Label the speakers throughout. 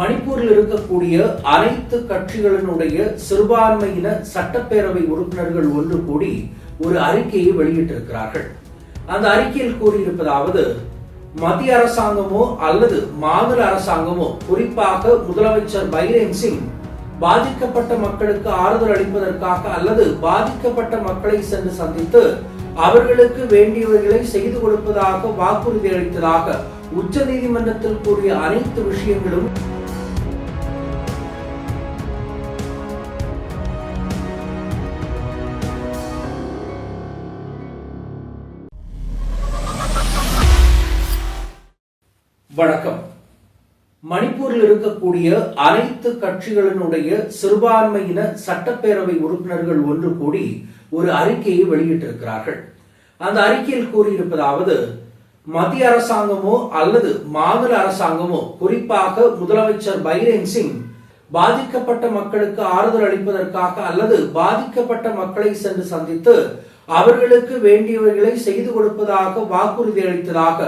Speaker 1: மணிப்பூரில் இருக்கக்கூடிய அனைத்து கட்சிகளினுடைய சிறுபான்மையின சட்டப்பேரவை உறுப்பினர்கள் ஒன்று கூடி ஒரு அறிக்கையை வெளியிட்டிருக்கிறார்கள் அந்த அறிக்கையில் கூறியிருப்பதாவது மத்திய அரசாங்கமோ அல்லது மாநில அரசாங்கமோ குறிப்பாக முதலமைச்சர் பைரேன் சிங் பாதிக்கப்பட்ட மக்களுக்கு ஆறுதல் அளிப்பதற்காக அல்லது பாதிக்கப்பட்ட மக்களை சென்று சந்தித்து அவர்களுக்கு வேண்டியவர்களை செய்து கொடுப்பதாக வாக்குறுதி அளித்ததாக உச்ச நீதிமன்றத்தில் கூறிய அனைத்து விஷயங்களும்
Speaker 2: வணக்கம் மணிப்பூரில் இருக்கக்கூடிய அனைத்து கட்சிகளினுடைய சிறுபான்மையின சட்டப்பேரவை உறுப்பினர்கள் ஒன்று கூடி ஒரு அறிக்கையை வெளியிட்டிருக்கிறார்கள் அந்த அறிக்கையில் கூறியிருப்பதாவது மத்திய அரசாங்கமோ அல்லது மாநில அரசாங்கமோ குறிப்பாக முதலமைச்சர் பைரேன் சிங் பாதிக்கப்பட்ட மக்களுக்கு ஆறுதல் அளிப்பதற்காக அல்லது பாதிக்கப்பட்ட மக்களை சென்று சந்தித்து அவர்களுக்கு வேண்டியவர்களை செய்து கொடுப்பதாக வாக்குறுதி அளித்ததாக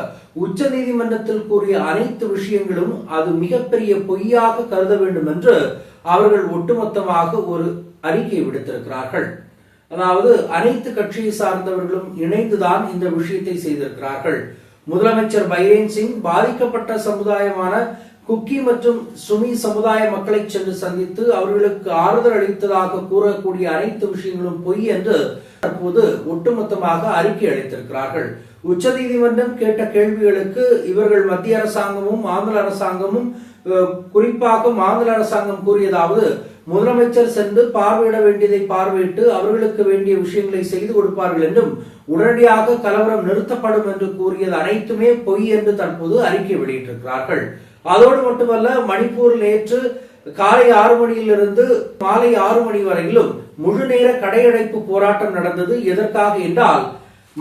Speaker 2: உச்ச நீதிமன்றத்தில் கூறிய அனைத்து விஷயங்களும் அது மிகப்பெரிய பொய்யாக கருத வேண்டும் என்று அவர்கள் ஒட்டுமொத்தமாக ஒரு அறிக்கை விடுத்திருக்கிறார்கள் அதாவது அனைத்து கட்சியை சார்ந்தவர்களும் இணைந்துதான் இந்த விஷயத்தை செய்திருக்கிறார்கள் முதலமைச்சர் பைரேன் சிங் பாதிக்கப்பட்ட சமுதாயமான குக்கி மற்றும் சுமி சமுதாய மக்களை சென்று சந்தித்து அவர்களுக்கு ஆறுதல் அளித்ததாக கூறக்கூடிய அனைத்து விஷயங்களும் பொய் என்று தற்போது ஒட்டுமொத்தமாக அறிக்கை அளித்திருக்கிறார்கள் உச்ச நீதிமன்றம் கேட்ட கேள்விகளுக்கு இவர்கள் மத்திய அரசாங்கமும் ஆந்திர அரசாங்கமும் குறிப்பாக ஆந்திர அரசாங்கம் கூறியதாவது முதலமைச்சர் சென்று பார்வையிட வேண்டியதை பார்வையிட்டு அவர்களுக்கு வேண்டிய விஷயங்களை செய்து கொடுப்பார்கள் என்றும் உடனடியாக கலவரம் நிறுத்தப்படும் என்று கூறியது அனைத்துமே பொய் என்று தற்போது அறிக்கை வெளியிட்டிருக்கிறார்கள் அதோடு மட்டுமல்ல மணிப்பூரில் நேற்று காலை ஆறு மணியிலிருந்து மாலை ஆறு மணி வரையிலும் முழு நேர கடையடைப்பு போராட்டம் நடந்தது எதற்காக என்றால்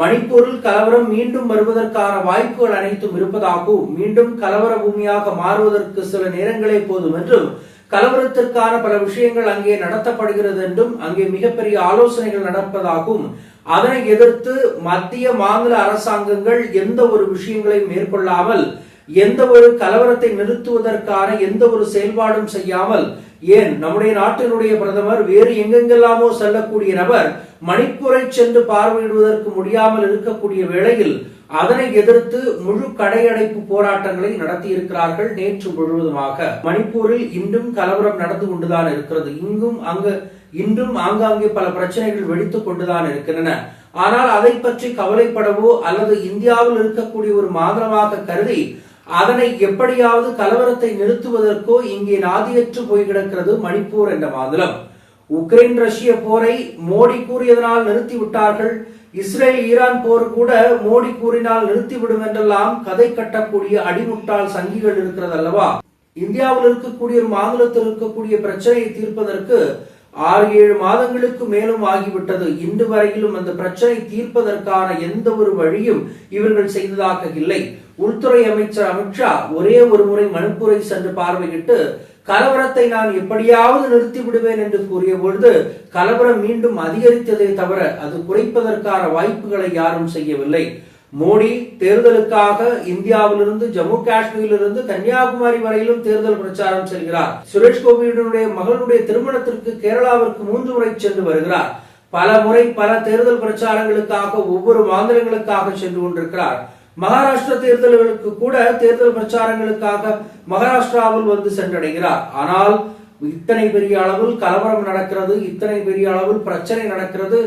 Speaker 2: மணிப்பூரில் கலவரம் மீண்டும் வருவதற்கான வாய்ப்புகள் அனைத்தும் இருப்பதாகவும் மீண்டும் கலவர பூமியாக மாறுவதற்கு சில நேரங்களே போதும் என்றும் கலவரத்திற்கான பல விஷயங்கள் அங்கே நடத்தப்படுகிறது என்றும் அங்கே மிகப்பெரிய ஆலோசனைகள் நடப்பதாகவும் அதனை எதிர்த்து மத்திய மாநில அரசாங்கங்கள் எந்த ஒரு விஷயங்களையும் மேற்கொள்ளாமல் எந்த ஒரு கலவரத்தை நிறுத்துவதற்கான எந்த ஒரு செயல்பாடும் செய்யாமல் ஏன் நம்முடைய நாட்டினுடைய பிரதமர் வேறு எங்கெங்கெல்லாமோ செல்லக்கூடிய நபர் மணிப்பூரை சென்று பார்வையிடுவதற்கு முடியாமல் இருக்கக்கூடிய வேளையில் அதனை எதிர்த்து முழு கடையடைப்பு போராட்டங்களை நடத்தி இருக்கிறார்கள் நேற்று முழுவதுமாக மணிப்பூரில் இன்றும் கலவரம் நடந்து கொண்டுதான் இருக்கிறது இங்கும் அங்கு இன்றும் ஆங்காங்கே பல பிரச்சனைகள் வெடித்துக் கொண்டுதான் இருக்கின்றன ஆனால் அதை பற்றி கவலைப்படவோ அல்லது இந்தியாவில் இருக்கக்கூடிய ஒரு மாதமாக கருதி அதனை எப்படியாவது கலவரத்தை நிறுத்துவதற்கோ இங்கே நாதியற்று போய் கிடக்கிறது மணிப்பூர் என்ற மாநிலம் உக்ரைன் ரஷ்ய போரை மோடி கூறியதனால் நிறுத்தி விட்டார்கள் இஸ்ரேல் ஈரான் போர் கூட மோடி கூறினால் நிறுத்திவிடும் என்றெல்லாம் கதை கட்டக்கூடிய அடிமுட்டால் சங்கிகள் இருக்கிறது அல்லவா இந்தியாவில் இருக்கக்கூடிய ஒரு மாநிலத்தில் இருக்கக்கூடிய பிரச்சனையை தீர்ப்பதற்கு ஆறு ஏழு மாதங்களுக்கு மேலும் ஆகிவிட்டது இன்று வரையிலும் அந்த பிரச்சனை தீர்ப்பதற்கான எந்த ஒரு வழியும் இவர்கள் செய்ததாக இல்லை உள்துறை அமைச்சர் அமித்ஷா ஒரே ஒரு முறை மணிப்பூரை சென்று பார்வையிட்டு கலவரத்தை நான் எப்படியாவது நிறுத்தி விடுவேன் என்று கூறிய பொழுது கலவரம் மீண்டும் அதிகரித்ததை தவிர அது குறைப்பதற்கான வாய்ப்புகளை யாரும் செய்யவில்லை மோடி தேர்தலுக்காக இந்தியாவிலிருந்து ஜம்மு காஷ்மீரிலிருந்து கன்னியாகுமரி வரையிலும் தேர்தல் பிரச்சாரம் செல்கிறார் சுரேஷ் கோபியுடைய மகளுடைய திருமணத்திற்கு கேரளாவிற்கு மூன்று முறை சென்று வருகிறார் பல முறை பல தேர்தல் பிரச்சாரங்களுக்காக ஒவ்வொரு மாநிலங்களுக்காக சென்று கொண்டிருக்கிறார் மகாராஷ்டிர தேர்தல்களுக்கு கூட தேர்தல் பிரச்சாரங்களுக்காக மகாராஷ்டிராவில் வந்து சென்றடைகிறார் ஆனால் இத்தனை பெரிய அளவில் கலவரம் நடக்கிறது இத்தனை பெரிய அளவில் பிரச்சனை நடக்கிறது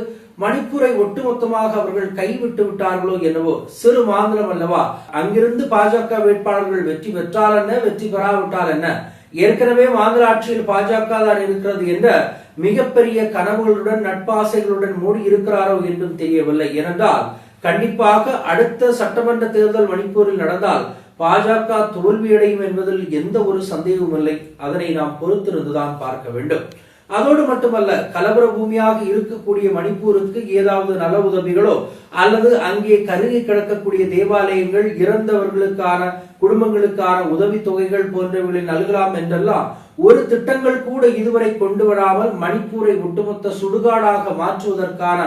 Speaker 2: மணிப்பூரை ஒட்டுமொத்தமாக அவர்கள் கைவிட்டு விட்டார்களோ என்னவோ சிறு மாநிலம் அல்லவா அங்கிருந்து பாஜக வேட்பாளர்கள் வெற்றி பெற்றால் என்ன வெற்றி பெறாவிட்டால் என்ன ஏற்கனவே மாநில ஆட்சியில் பாஜக தான் இருக்கிறது என்ற மிகப்பெரிய கனவுகளுடன் நட்பாசைகளுடன் மூடி இருக்கிறாரோ என்றும் தெரியவில்லை ஏனென்றால் கண்டிப்பாக அடுத்த சட்டமன்ற தேர்தல் மணிப்பூரில் நடந்தால் பாஜக தோல்வியடையும் என்பதில் எந்த ஒரு சந்தேகமும் இல்லை அதனை நாம் பொறுத்திருந்துதான் பார்க்க வேண்டும் அதோடு மட்டுமல்ல கலவர பூமியாக இருக்கக்கூடிய மணிப்பூருக்கு ஏதாவது நல உதவிகளோ அல்லது அங்கே கருகி கிடக்கக்கூடிய தேவாலயங்கள் இறந்தவர்களுக்கான குடும்பங்களுக்கான உதவி தொகைகள் போன்றவர்களை நல்கலாம் என்றெல்லாம் ஒரு திட்டங்கள் கூட இதுவரை கொண்டு வராமல் மணிப்பூரை ஒட்டுமொத்த சுடுகாடாக மாற்றுவதற்கான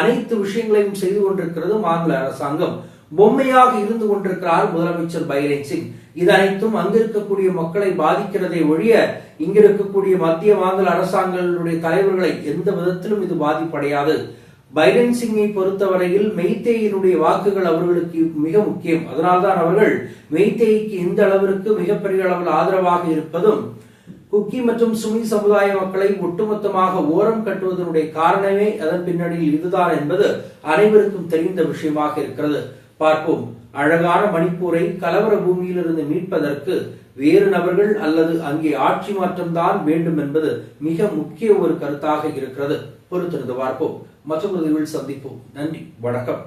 Speaker 2: அனைத்து விஷயங்களையும் செய்து கொண்டிருக்கிறது மாநில அரசாங்கம் பொம்மையாக இருந்து கொண்டிருக்கிறார் முதலமைச்சர் பைரன் சிங் இது அனைத்தும் அங்கிருக்கக்கூடிய மக்களை பாதிக்கிறதை ஒழிய இங்கிருக்கக்கூடிய மத்திய மாநில அரசாங்கங்களுடைய தலைவர்களை எந்த விதத்திலும் இது பாதிப்படையாது பைரன் சிங்கை பொறுத்தவரையில் மெய்தேயினுடைய வாக்குகள் அவர்களுக்கு மிக முக்கியம் அதனால்தான் அவர்கள் மெய்தேய்க்கு இந்த அளவிற்கு மிகப்பெரிய அளவில் ஆதரவாக இருப்பதும் குக்கி மற்றும் சுமி சமுதாய மக்களை ஒட்டுமொத்தமாக ஓரம் கட்டுவதனுடைய காரணமே அதன் பின்னணியில் இதுதான் என்பது அனைவருக்கும் தெரிந்த விஷயமாக இருக்கிறது பார்ப்போம் அழகான மணிப்பூரை கலவர பூமியிலிருந்து மீட்பதற்கு வேறு நபர்கள் அல்லது அங்கே ஆட்சி மாற்றம்தான் வேண்டும் என்பது மிக முக்கிய ஒரு கருத்தாக இருக்கிறது பொறுத்திருந்து பார்ப்போம் மற்றொரு சந்திப்போம் நன்றி வணக்கம்